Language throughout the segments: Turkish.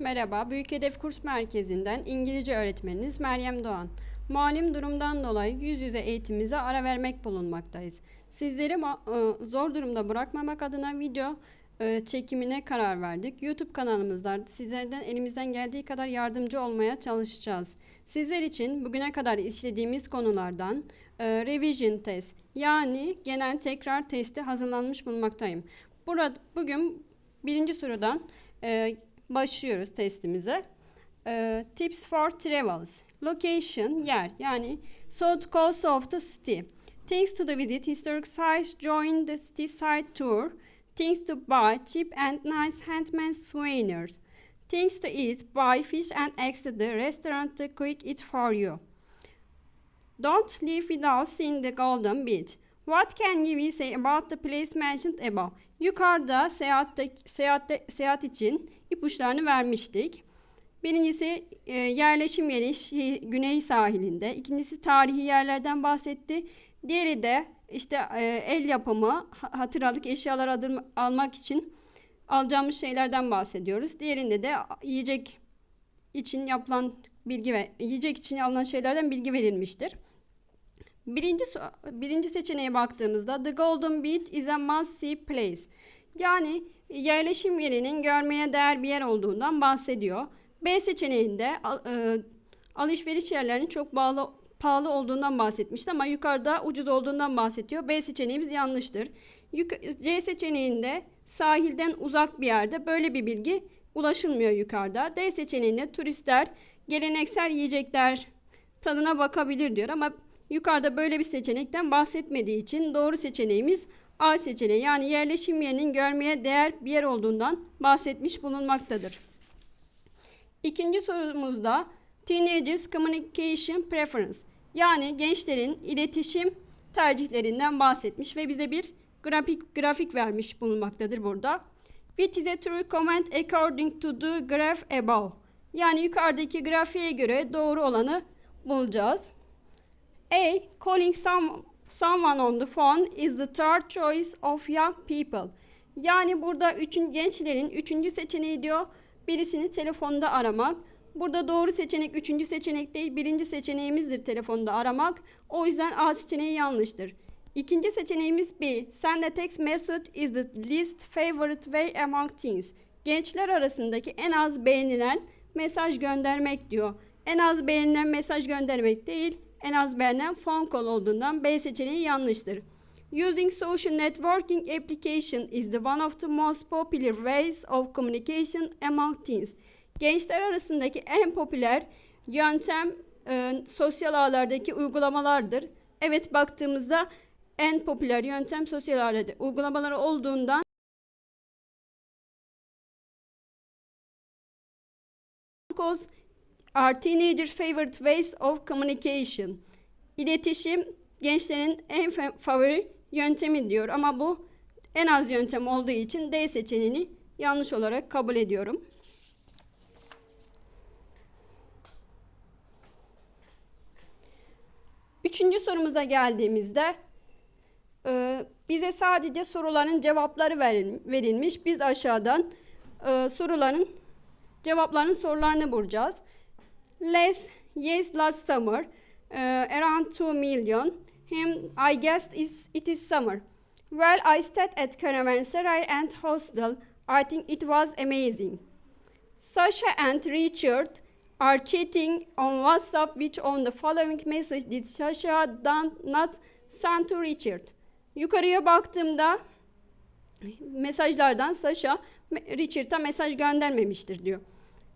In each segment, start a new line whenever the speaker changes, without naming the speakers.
Merhaba, Büyük Hedef Kurs Merkezi'nden İngilizce öğretmeniniz Meryem Doğan. Malum durumdan dolayı yüz yüze eğitimimize ara vermek bulunmaktayız. Sizleri e, zor durumda bırakmamak adına video e, çekimine karar verdik. YouTube kanalımızda sizlerden elimizden geldiği kadar yardımcı olmaya çalışacağız. Sizler için bugüne kadar işlediğimiz konulardan e, revision test yani genel tekrar testi hazırlanmış bulunmaktayım. Burada bugün birinci sorudan başlıyoruz testimize. Ee, tips for travels. Location, yer. Yani south coast of the city. Things to the visit, historic sites, join the city site tour. Things to buy, cheap and nice handmade souvenirs. Things to eat, buy fish and eggs at the restaurant to quick it for you. Don't leave without seeing the Golden Beach. What can you say about the place mentioned above? Yukarıda seyahatte, seyahatte, seyahat için ipuçlarını vermiştik. Birincisi e, yerleşim yeri şi- güney sahilinde. İkincisi tarihi yerlerden bahsetti. Diğeri de işte e, el yapımı ha- hatıralık eşyalar adım- almak için alacağımız şeylerden bahsediyoruz. Diğerinde de yiyecek için yapılan bilgi ve yiyecek için alınan şeylerden bilgi verilmiştir. Birinci, birinci seçeneğe baktığımızda The Golden Beach is a must see place. Yani yerleşim yerinin görmeye değer bir yer olduğundan bahsediyor. B seçeneğinde e, alışveriş yerlerinin çok bağlı pahalı olduğundan bahsetmişti ama yukarıda ucuz olduğundan bahsediyor. B seçeneğimiz yanlıştır. C seçeneğinde sahilden uzak bir yerde böyle bir bilgi ulaşılmıyor yukarıda. D seçeneğinde turistler geleneksel yiyecekler tadına bakabilir diyor ama yukarıda böyle bir seçenekten bahsetmediği için doğru seçeneğimiz A seçeneği yani yerleşim yerinin görmeye değer bir yer olduğundan bahsetmiş bulunmaktadır. İkinci sorumuzda Teenagers Communication Preference yani gençlerin iletişim tercihlerinden bahsetmiş ve bize bir grafik grafik vermiş bulunmaktadır burada. Which is a true comment according to the graph above. Yani yukarıdaki grafiğe göre doğru olanı bulacağız. A. Calling some, someone on the phone is the third choice of young people. Yani burada üçün, gençlerin üçüncü seçeneği diyor. Birisini telefonda aramak. Burada doğru seçenek üçüncü seçenek değil. Birinci seçeneğimizdir telefonda aramak. O yüzden A seçeneği yanlıştır. İkinci seçeneğimiz B. Send a text message is the least favorite way among teens. Gençler arasındaki en az beğenilen mesaj göndermek diyor. En az beğenilen mesaj göndermek değil, en az beğenilen phone call olduğundan B seçeneği yanlıştır. Using social networking application is the one of the most popular ways of communication among teens. Gençler arasındaki en popüler yöntem e, sosyal ağlardaki uygulamalardır. Evet baktığımızda en popüler yöntem sosyal ağlarda uygulamaları olduğundan calls are teenagers' favorite ways of communication. İletişim gençlerin en fa- favori yöntemi diyor ama bu en az yöntem olduğu için D seçeneğini yanlış olarak kabul ediyorum. Üçüncü sorumuza geldiğimizde e, bize sadece soruların cevapları veril- verilmiş. Biz aşağıdan e, soruların cevapların sorularını bulacağız. Less, yes last summer, uh, around 2 million. Him, I guess is, it is summer. Well, I stayed at Caravanserai and hostel. I think it was amazing. Sasha and Richard are chatting on WhatsApp, which on the following message did Sasha done not send to Richard. Yukarıya baktığımda mesajlardan Sasha Richard'a mesaj göndermemiştir diyor.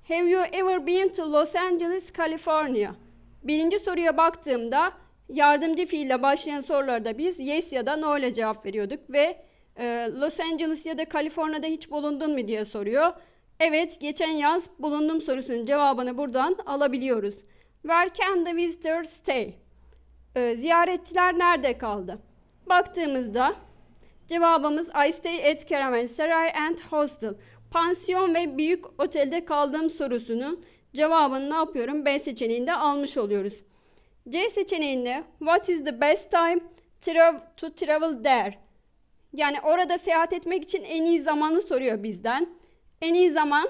Have you ever been to Los Angeles, California? Birinci soruya baktığımda yardımcı fiille başlayan sorularda biz yes ya da no ile cevap veriyorduk ve e, Los Angeles ya da Kaliforniya'da hiç bulundun mu diye soruyor. Evet, geçen yaz bulundum sorusunun cevabını buradan alabiliyoruz. Where can the visitor stay? E, ziyaretçiler nerede kaldı? Baktığımızda Cevabımız I stay at Caravanserai and Hostel. Pansiyon ve büyük otelde kaldığım sorusunun cevabını ne yapıyorum? B seçeneğinde almış oluyoruz. C seçeneğinde What is the best time to travel there? Yani orada seyahat etmek için en iyi zamanı soruyor bizden. En iyi zaman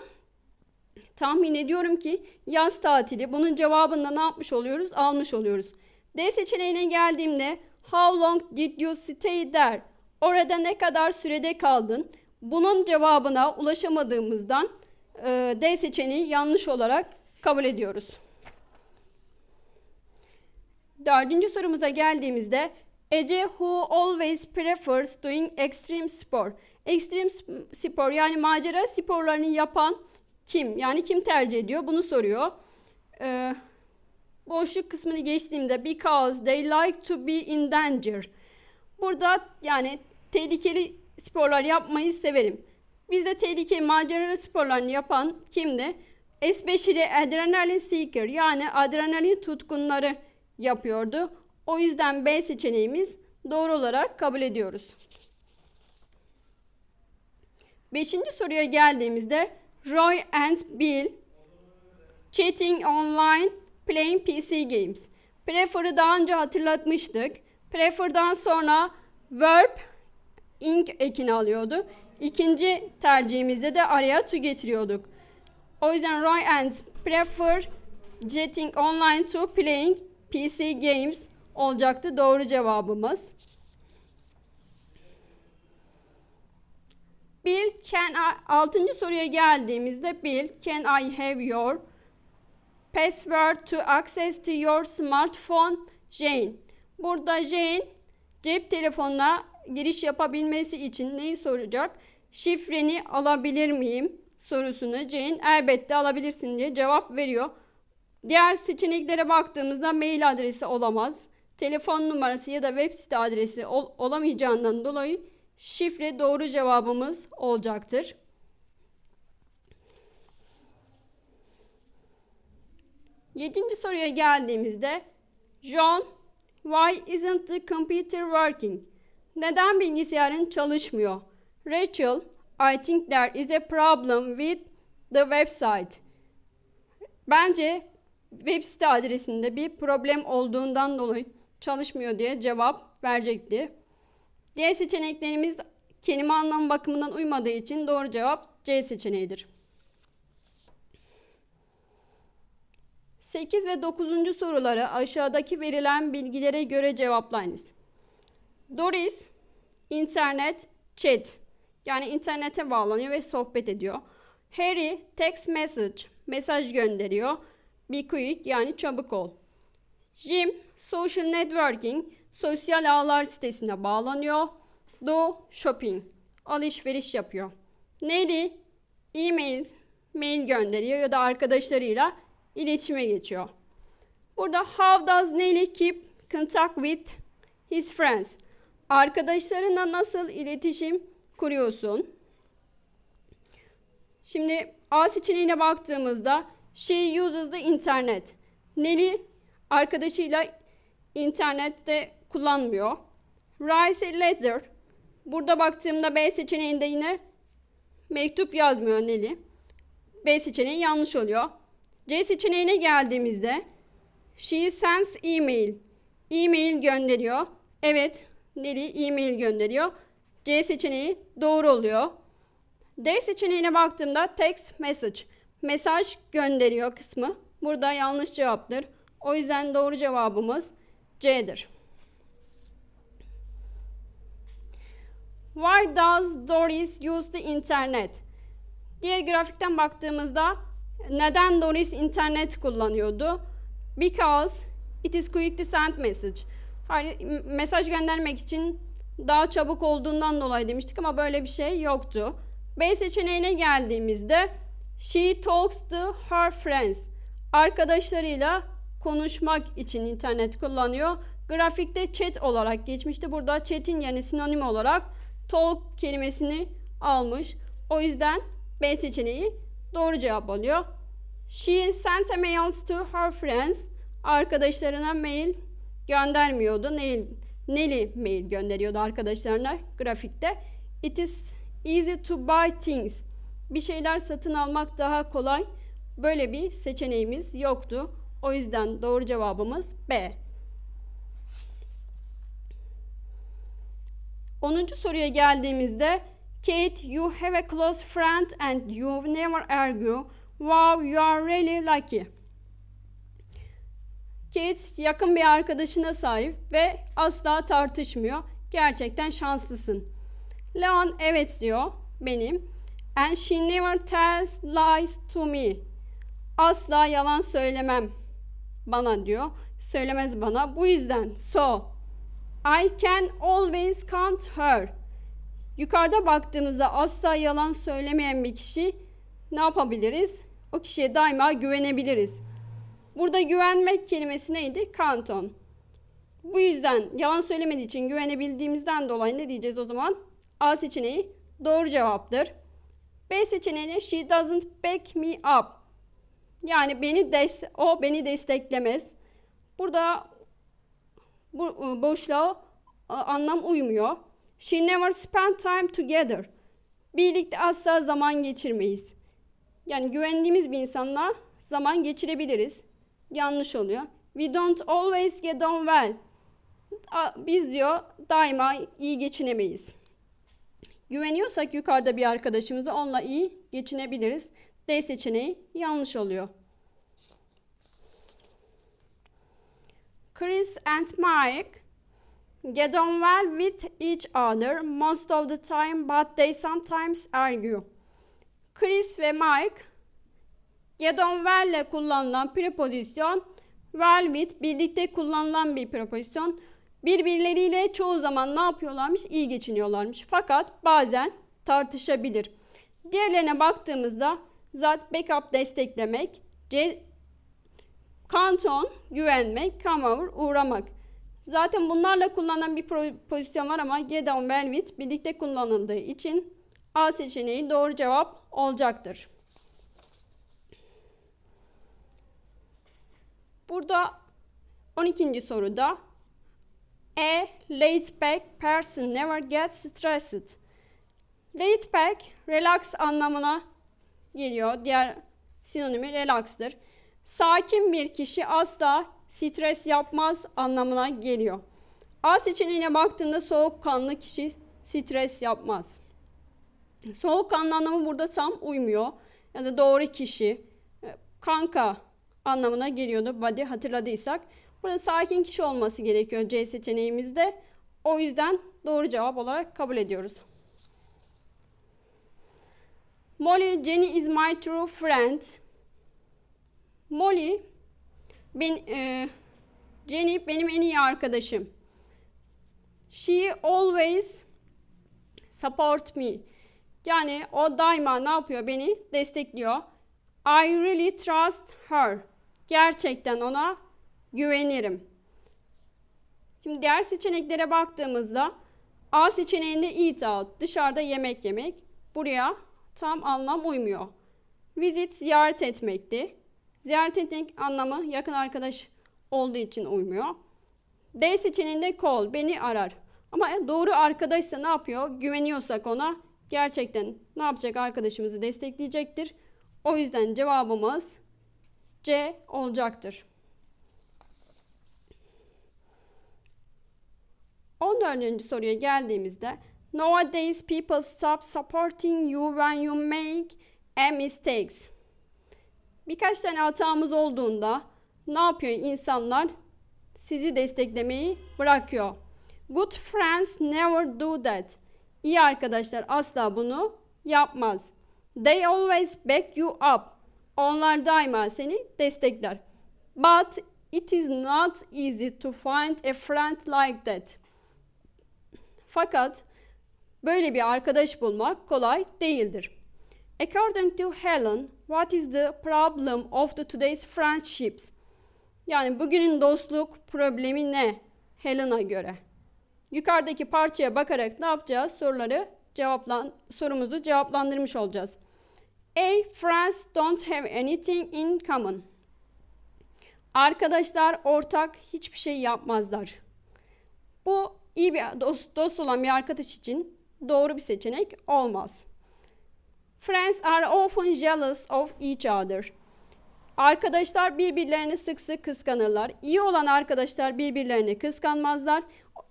Tahmin ediyorum ki yaz tatili. Bunun cevabında ne yapmış oluyoruz? Almış oluyoruz. D seçeneğine geldiğimde How long did you stay there? Orada ne kadar sürede kaldın? Bunun cevabına ulaşamadığımızdan e, D seçeneği yanlış olarak kabul ediyoruz. Dördüncü sorumuza geldiğimizde Ece who always prefers doing extreme sport. Extreme spor yani macera sporlarını yapan kim? Yani kim tercih ediyor? Bunu soruyor. Ee, boşluk kısmını geçtiğimde because they like to be in danger. Burada yani tehlikeli sporlar yapmayı severim. Bizde tehlikeli macera sporlarını yapan kimdi? Especially adrenaline seeker yani adrenalin tutkunları yapıyordu. O yüzden B seçeneğimiz doğru olarak kabul ediyoruz. Beşinci soruya geldiğimizde Roy and Bill chatting online playing PC games. Prefer'ı daha önce hatırlatmıştık. Prefer'dan sonra verb ing ekini alıyordu. İkinci tercihimizde de araya to getiriyorduk. O yüzden Roy and prefer chatting online to playing PC games olacaktı doğru cevabımız. Bill, can I, altıncı soruya geldiğimizde Bill, can I have your password to access to your smartphone? Jane. Burada Jane cep telefonuna giriş yapabilmesi için neyi soracak? Şifreni alabilir miyim? sorusunu Jane elbette alabilirsin diye cevap veriyor. Diğer seçeneklere baktığımızda mail adresi olamaz. Telefon numarası ya da web site adresi ol olamayacağından dolayı şifre doğru cevabımız olacaktır. Yedinci soruya geldiğimizde John, why isn't the computer working? Neden bilgisayarın çalışmıyor? Rachel, I think there is a problem with the website. Bence web site adresinde bir problem olduğundan dolayı çalışmıyor diye cevap verecekti. Diğer seçeneklerimiz kelime anlamı bakımından uymadığı için doğru cevap C seçeneğidir. 8 ve 9. soruları aşağıdaki verilen bilgilere göre cevaplayınız. Doris, internet, chat yani internete bağlanıyor ve sohbet ediyor. Harry, text message, mesaj gönderiyor. Be quick yani çabuk ol. Jim, social networking, sosyal ağlar sitesine bağlanıyor. Do, shopping, alışveriş yapıyor. Nelly, e-mail, mail gönderiyor ya da arkadaşlarıyla iletişime geçiyor. Burada how does Nelly keep contact with his friends? Arkadaşlarına nasıl iletişim kuruyorsun? Şimdi A seçeneğine baktığımızda she uses the internet. Nelly arkadaşıyla internette kullanmıyor. Writes a letter. Burada baktığımda B seçeneğinde yine mektup yazmıyor Nelly. B seçeneği yanlış oluyor. C seçeneğine geldiğimizde she sends email. E-mail gönderiyor. Evet, Nelly e-mail gönderiyor. C seçeneği doğru oluyor. D seçeneğine baktığımda text message. Mesaj gönderiyor kısmı. Burada yanlış cevaptır. O yüzden doğru cevabımız C'dir. Why does Doris use the internet? Diğer grafikten baktığımızda neden Doris internet kullanıyordu? Because it is quick to send message. Hani mesaj göndermek için daha çabuk olduğundan dolayı demiştik ama böyle bir şey yoktu. B seçeneğine geldiğimizde she talks to her friends. Arkadaşlarıyla konuşmak için internet kullanıyor. Grafikte chat olarak geçmişti. Burada chat'in yerine sinonim olarak talk kelimesini almış. O yüzden B seçeneği doğru cevap oluyor. She sent a mail to her friends. Arkadaşlarına mail göndermiyordu. Nelly, Nelly mail gönderiyordu arkadaşlarına grafikte. It is easy to buy things. Bir şeyler satın almak daha kolay. Böyle bir seçeneğimiz yoktu. O yüzden doğru cevabımız B. 10. soruya geldiğimizde Kate, you have a close friend and you never argue Wow, you are really lucky. Kate yakın bir arkadaşına sahip ve asla tartışmıyor. Gerçekten şanslısın. Leon evet diyor benim. And she never tells lies to me. Asla yalan söylemem bana diyor. Söylemez bana. Bu yüzden so I can always count her. Yukarıda baktığımızda asla yalan söylemeyen bir kişi ne yapabiliriz? O kişiye daima güvenebiliriz. Burada güvenmek kelimesi neydi? Kanton. Bu yüzden yalan söylemediği için güvenebildiğimizden dolayı ne diyeceğiz o zaman? A seçeneği doğru cevaptır. B seçeneği she doesn't back me up. Yani beni des o beni desteklemez. Burada bu ıı, boşluğa ı, anlam uymuyor. She never spent time together. Birlikte asla zaman geçirmeyiz. Yani güvendiğimiz bir insanla zaman geçirebiliriz. Yanlış oluyor. We don't always get on well. Biz diyor daima iyi geçinemeyiz. Güveniyorsak yukarıda bir arkadaşımıza onunla iyi geçinebiliriz. D seçeneği yanlış oluyor. Chris and Mike get on well with each other most of the time but they sometimes argue. Chris ve Mike well ile kullanılan prepozisyon well with birlikte kullanılan bir prepozisyon. Birbirleriyle çoğu zaman ne yapıyorlarmış? İyi geçiniyorlarmış. Fakat bazen tartışabilir. Diğerlerine baktığımızda zat backup desteklemek, C, kanton güvenmek, over uğramak. Zaten bunlarla kullanılan bir pozisyon var ama get on well with birlikte kullanıldığı için A seçeneği doğru cevap olacaktır. Burada 12. soruda A laid back person never gets stressed. Laid back relax anlamına geliyor. Diğer sinonimi relax'tır. Sakin bir kişi asla stres yapmaz anlamına geliyor. A seçeneğine baktığında soğukkanlı kişi stres yapmaz. Soğukkanlı anlamı burada tam uymuyor. Ya da doğru kişi, kanka anlamına geliyordu body hatırladıysak. Burada sakin kişi olması gerekiyor C seçeneğimizde. O yüzden doğru cevap olarak kabul ediyoruz. Molly, Jenny is my true friend. Molly, ben, e, Jenny benim en iyi arkadaşım. She always support me. Yani o daima ne yapıyor? Beni destekliyor. I really trust her. Gerçekten ona güvenirim. Şimdi diğer seçeneklere baktığımızda A seçeneğinde eat out, dışarıda yemek yemek. Buraya tam anlam uymuyor. Visit ziyaret etmekti. Ziyaret etmek anlamı yakın arkadaş olduğu için uymuyor. D seçeneğinde call, beni arar. Ama doğru arkadaşsa ne yapıyor? Güveniyorsak ona gerçekten ne yapacak? Arkadaşımızı destekleyecektir. O yüzden cevabımız C olacaktır. 14. soruya geldiğimizde Nowadays people stop supporting you when you make a mistakes. Birkaç tane hatamız olduğunda ne yapıyor insanlar? Sizi desteklemeyi bırakıyor. Good friends never do that. İyi arkadaşlar asla bunu yapmaz. They always back you up. Onlar daima seni destekler. But it is not easy to find a friend like that. Fakat böyle bir arkadaş bulmak kolay değildir. According to Helen, what is the problem of the today's friendships? Yani bugünün dostluk problemi ne? Helen'a göre. Yukarıdaki parçaya bakarak ne yapacağız? Soruları cevaplan sorumuzu cevaplandırmış olacağız. A. Friends don't have anything in common. Arkadaşlar ortak hiçbir şey yapmazlar. Bu iyi bir dost, dost olan bir arkadaş için doğru bir seçenek olmaz. Friends are often jealous of each other. Arkadaşlar birbirlerini sık sık kıskanırlar. İyi olan arkadaşlar birbirlerini kıskanmazlar.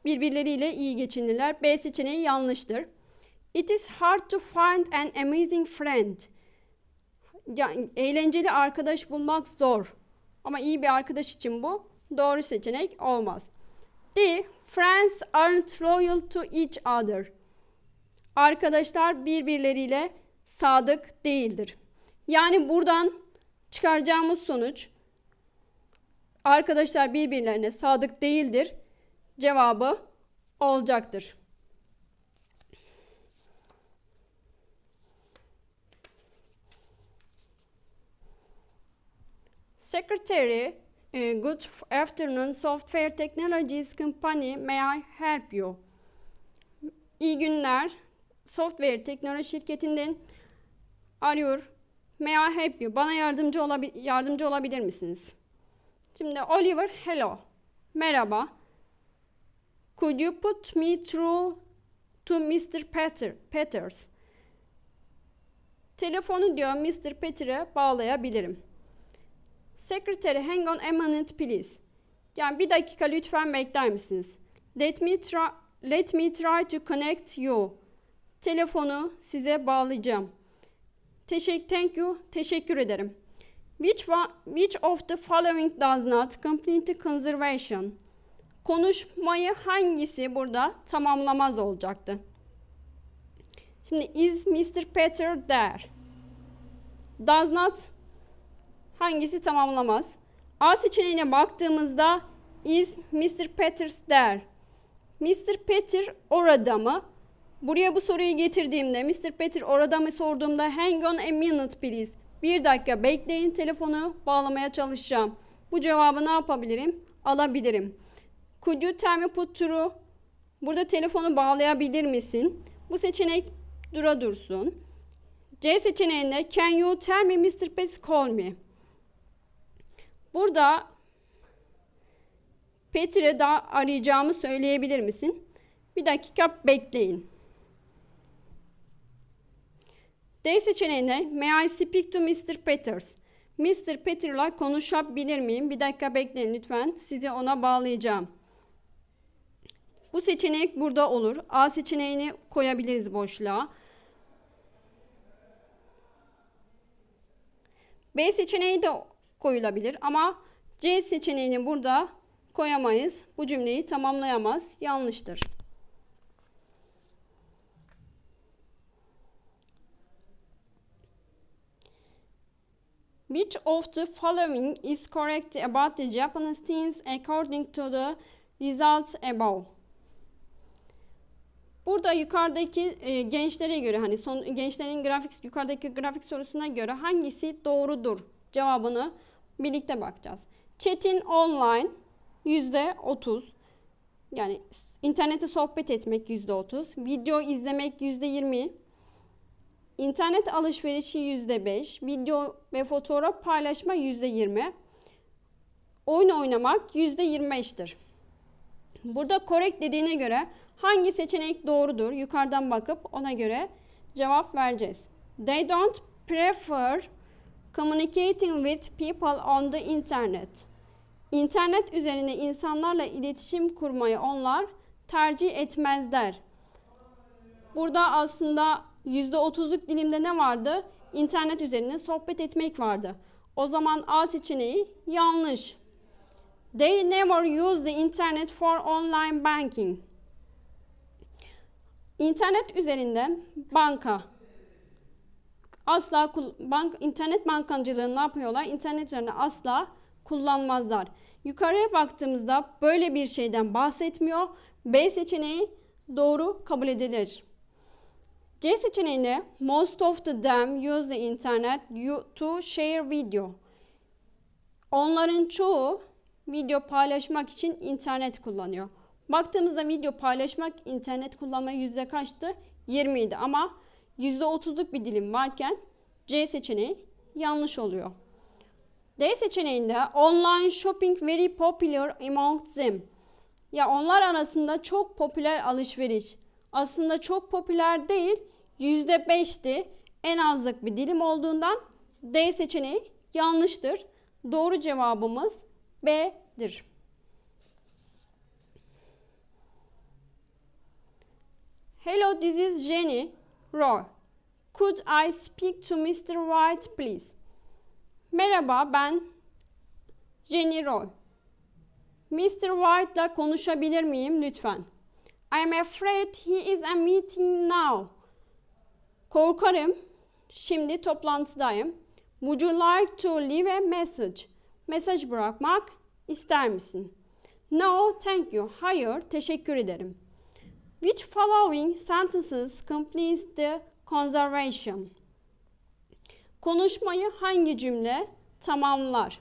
Birbirleriyle iyi geçinirler. B seçeneği yanlıştır. It is hard to find an amazing friend. Ya, eğlenceli arkadaş bulmak zor. Ama iyi bir arkadaş için bu doğru seçenek olmaz. D. Friends aren't loyal to each other. Arkadaşlar birbirleriyle sadık değildir. Yani buradan çıkaracağımız sonuç arkadaşlar birbirlerine sadık değildir. Cevabı olacaktır. Secretary, uh, good afternoon, software technologies company, may I help you? İyi günler, software teknoloji şirketinden arıyor. May I help you? Bana yardımcı, olabi- yardımcı olabilir misiniz? Şimdi Oliver, hello. Merhaba. Could you put me through to Mr. Peter, Peters? Telefonu diyor Mr. Petter'e bağlayabilirim. Secretary, hang on a minute please. Yani bir dakika lütfen bekler misiniz? Let me try, let me try to connect you. Telefonu size bağlayacağım. Teşekkür, thank you, teşekkür ederim. Which, one, which of the following does not complete conservation? Konuşmayı hangisi burada tamamlamaz olacaktı? Şimdi is Mr. Peter there? Does not hangisi tamamlamaz? A seçeneğine baktığımızda is Mr. Peters there? Mr. Peter orada mı? Buraya bu soruyu getirdiğimde Mr. Peter orada mı sorduğumda hang on a minute please. Bir dakika bekleyin telefonu bağlamaya çalışacağım. Bu cevabı ne yapabilirim? Alabilirim. Could you tell me put through? Burada telefonu bağlayabilir misin? Bu seçenek dura dursun. C seçeneğinde can you tell me Mr. Peter call me? Burada Peter'e daha arayacağımı söyleyebilir misin? Bir dakika bekleyin. D seçeneğinde May I speak to Mr. Peters? Mr. Peter'la konuşabilir miyim? Bir dakika bekleyin lütfen. Sizi ona bağlayacağım. Bu seçenek burada olur. A seçeneğini koyabiliriz boşluğa. B seçeneği de koyulabilir ama C seçeneğini burada koyamayız. Bu cümleyi tamamlayamaz. Yanlıştır. Which of the following is correct about the Japanese teens according to the results above? Burada yukarıdaki e, gençlere göre hani son gençlerin grafik yukarıdaki grafik sorusuna göre hangisi doğrudur cevabını birlikte bakacağız. Chat'in online yüzde 30 yani internette sohbet etmek yüzde 30, video izlemek yüzde 20, internet alışverişi yüzde 5, video ve fotoğraf paylaşma yüzde 20, oyun oynamak yüzde 25'tir. Burada correct dediğine göre hangi seçenek doğrudur? Yukarıdan bakıp ona göre cevap vereceğiz. They don't prefer communicating with people on the internet. İnternet üzerinde insanlarla iletişim kurmayı onlar tercih etmezler. Burada aslında %30'luk dilimde ne vardı? İnternet üzerinde sohbet etmek vardı. O zaman A seçeneği yanlış. They never use the internet for online banking. İnternet üzerinden banka asla bank internet bankacılığını ne yapıyorlar? İnternet üzerinde asla kullanmazlar. Yukarıya baktığımızda böyle bir şeyden bahsetmiyor. B seçeneği doğru kabul edilir. C seçeneğinde most of the them use the internet to share video. Onların çoğu video paylaşmak için internet kullanıyor. Baktığımızda video paylaşmak internet kullanma yüzde kaçtı? 20 idi ama 30'luk bir dilim varken C seçeneği yanlış oluyor. D seçeneğinde online shopping very popular among them. Ya onlar arasında çok popüler alışveriş. Aslında çok popüler değil, yüzde 5'ti. En azlık bir dilim olduğundan D seçeneği yanlıştır. Doğru cevabımız B'dir. Hello, this is Jenny. Roy. Could I speak to Mr. White, please? Merhaba ben Jenny Roy. Mr. White'la konuşabilir miyim lütfen? I'm afraid he is a meeting now. Korkarım. Şimdi toplantıdayım. Would you like to leave a message? Mesaj bırakmak ister misin? No, thank you. Hayır, teşekkür ederim. Which following sentences completes the conservation? Konuşmayı hangi cümle tamamlar?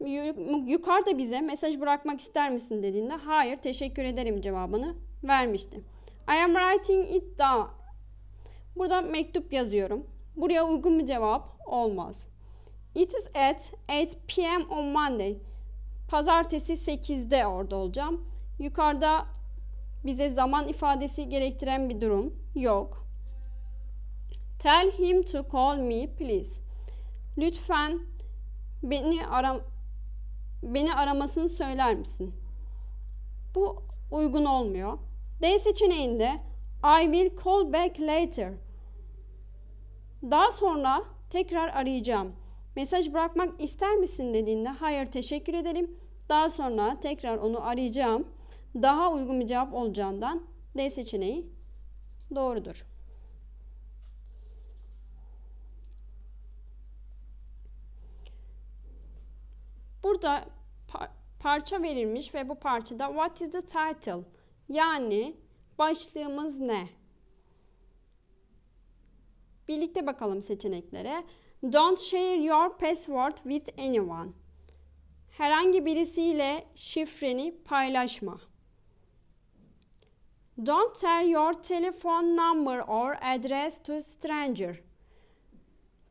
Yu- Yukarıda bize mesaj bırakmak ister misin dediğinde hayır teşekkür ederim cevabını vermişti. I am writing it down. Burada mektup yazıyorum. Buraya uygun bir cevap olmaz. It is at 8 p.m. on Monday. Pazartesi 8'de orada olacağım. Yukarıda bize zaman ifadesi gerektiren bir durum yok. Tell him to call me please. Lütfen beni ara beni aramasını söyler misin? Bu uygun olmuyor. D seçeneğinde I will call back later. Daha sonra tekrar arayacağım. Mesaj bırakmak ister misin dediğinde hayır teşekkür ederim. Daha sonra tekrar onu arayacağım. Daha uygun bir cevap olacağından D seçeneği doğrudur. Burada par- parça verilmiş ve bu parçada what is the title? Yani başlığımız ne? Birlikte bakalım seçeneklere. Don't share your password with anyone. Herhangi birisiyle şifreni paylaşma. Don't tell your telephone number or address to stranger.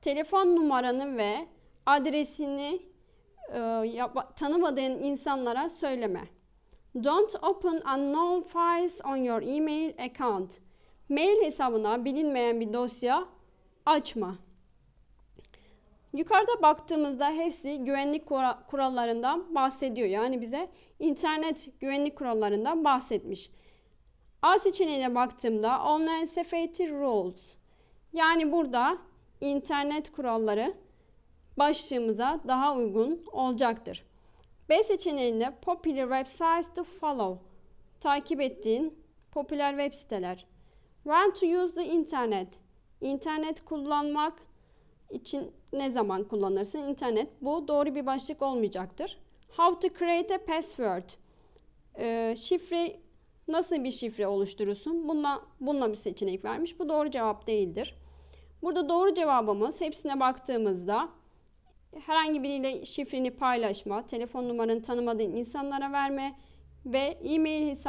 Telefon numaranı ve adresini e, yap- tanımadığın insanlara söyleme. Don't open unknown files on your email account. Mail hesabına bilinmeyen bir dosya açma. Yukarıda baktığımızda hepsi güvenlik kura- kurallarından bahsediyor. Yani bize internet güvenlik kurallarından bahsetmiş. A seçeneğine baktığımda online safety rules. Yani burada internet kuralları başlığımıza daha uygun olacaktır. B seçeneğinde popular websites to follow. Takip ettiğin popüler web siteler. When to use the internet. İnternet kullanmak için ne zaman kullanırsın? İnternet bu doğru bir başlık olmayacaktır. How to create a password. Ee, şifre nasıl bir şifre oluşturursun? Bununla, bununla bir seçenek vermiş. Bu doğru cevap değildir. Burada doğru cevabımız hepsine baktığımızda herhangi biriyle şifreni paylaşma, telefon numaranı tanımadığın insanlara verme ve e-mail hesabı